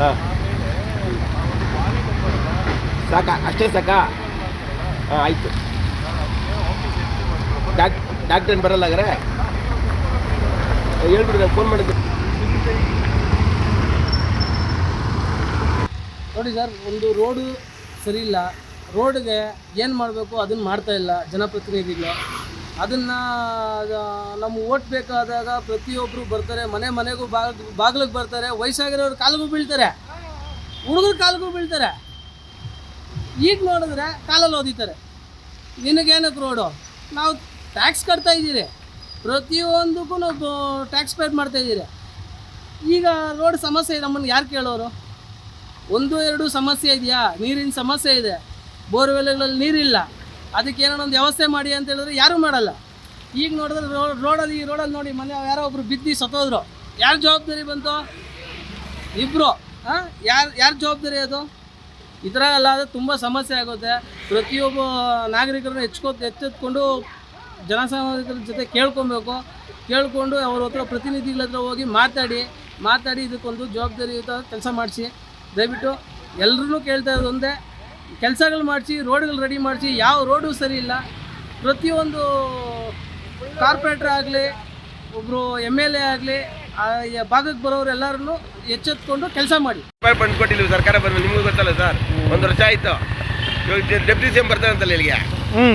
ಹಾಂ. ಸಾಕಾ? ಅಷ್ಟೇ ಸಾಕಾ? ಹಾಂ, ಆಯಿತು. ಡಾಕ್, ಡಾಕ್ಟ್ರ್ ಏನು ಬರಲ್ಲ ಹಾಗಾರೆ ಹೇಳ್ಬಿಡ್ರಿ ಫೋನ್ ಮಾಡಿದ್ದು. ನೋಡಿ ಸರ್, ಒಂದು ರೋಡು ಸರಿ ಇಲ್ಲ. ರೋಡ್ಗೆ ಏನು ಮಾಡಬೇಕು ಅದನ್ನು ಮಾಡ್ತಾ ಇಲ್ಲ. ಜನಪ್ರತಿನಿಧಿಗಳು. ಅದನ್ನು ನಮ್ಮ ಓಟ್ ಬೇಕಾದಾಗ ಪ್ರತಿಯೊಬ್ಬರು ಬರ್ತಾರೆ, ಮನೆ ಮನೆಗೂ ಬಾಗ್, ಬಾಗಿಲಿಗೆ ಬರ್ತಾರೆ, ವಯಸ್ಸಾಗಿರೋರು ಕಾಲಿಗೂ ಬೀಳ್ತಾರೆ. ಹುಡುಗರು ಕಾಲಿಗೂ ಬೀಳ್ತಾರೆ. ಈಗ ನೋಡಿದ್ರೆ ಕಾಲಲ್ಲಿ ಓದಿತಾರೆ. ನಿನಗೇನಕ್ಕೆ ರೋಡು ನಾವು ಟ್ಯಾಕ್ಸ್ ಕಟ್ತಾ ಇದ್ದೀರಿ. ಪ್ರತಿಯೊಂದಕ್ಕೂ ನಾವು ಟ್ಯಾಕ್ಸ್ ಪೇಡ್ ಮಾಡ್ತಾ ಇದ್ದೀರಿ. ಈಗ ರೋಡ್ ಸಮಸ್ಯೆ ನಮ್ಮನ್ನು ಯಾರು ಕೇಳೋರು? ಒಂದು, ಎರಡು ಸಮಸ್ಯೆ ಇದೆಯಾ? ನೀರಿನ ಸಮಸ್ಯೆ ಇದೆ. ಬೋರ್ವೆಲ್ಗಳಲ್ಲಿ ನೀರಿಲ್ಲ. ಅದಕ್ಕೆ ಏನೋ ಒಂದು ವ್ಯವಸ್ಥೆ ಮಾಡಿ ಅಂತ ಹೇಳಿದ್ರೆ ಯಾರೂ ಮಾಡಲ್ಲ. ಈಗ ನೋಡಿದ್ರೆ ರೋಡ್ ರೋಡಲ್ಲಿ, ಈ ರೋಡಲ್ಲಿ ನೋಡಿ ಮನೆ ಯಾರೋ ಒಬ್ರು ಬಿದ್ದು ಸತ್ತೋದ್ರು. ಯಾರ ಜವಾಬ್ದಾರಿ ಬಂತು? ಇಬ್ಬರು ಹಾಂ? ಯಾರು, ಯಾರ ಜವಾಬ್ದಾರಿ ಅದು? ಈ ಥರ ಎಲ್ಲ ಆದರೆ ತುಂಬ ಸಮಸ್ಯೆ ಆಗುತ್ತೆ. ಪ್ರತಿಯೊಬ್ಬ ನಾಗರಿಕರನ್ನು ಹೆಚ್ಕೊ ಎಚ್ಚೆತ್ಕೊಂಡು ಜನಸಾಮಾನ್ಯರ ಜೊತೆ ಕೇಳ್ಕೊಬೇಕು. ಕೇಳಿಕೊಂಡು ಅವ್ರ ಹತ್ರ ಪ್ರತಿನಿಧಿಗಳ ಹತ್ರ ಹೋಗಿ ಮಾತಾಡಿ ಮಾತಾಡಿ ಇದಕ್ಕೊಂದು ಜವಾಬ್ದಾರಿಯುತ ಕೆಲಸ ಮಾಡಿಸಿ. ದಯವಿಟ್ಟು ಎಲ್ಲರೂ ಕೇಳ್ತಾ ಇರೋದು ಒಂದೇ. ಕೆಲಸಗಳು ಮಾಡಿಸಿ ರೋಡ್ಗಳು ರೆಡಿ ಮಾಡಿಸಿ ಯಾವ ರೋಡು ಸರಿ ಇಲ್ಲ. ಪ್ರತಿಯೊಂದು ಕಾರ್ಪೊರೇಟ್ರ್ ಆಗಲಿ ಒಬ್ಬರು ಎಂ ಎಲ್ ಎ ಆಗಲಿ ಭಾಗಕ್ಕೆ ಬರೋರು ಎಲ್ಲರನ್ನು ಎಚ್ಚೆತ್ಕೊಂಡು ಕೆಲಸ ಮಾಡಿ. ಬಂದು ಕೊಟ್ಟಿಲ್ಲ ಸರ್ಕಾರ ಬರಲಿ ನಿಮಗೂ ಗೊತ್ತಲ್ಲ ಸರ್ ಒಂದು ವರ್ಷ ಆಯಿತು. ಇವಾಗ ಡೆಪ್ಟಿ ಸಿ ಎಂ ಬರ್ತಾರಂತಲ್ಲ ಇಲ್ಲಿಗೆ. ಹ್ಞೂ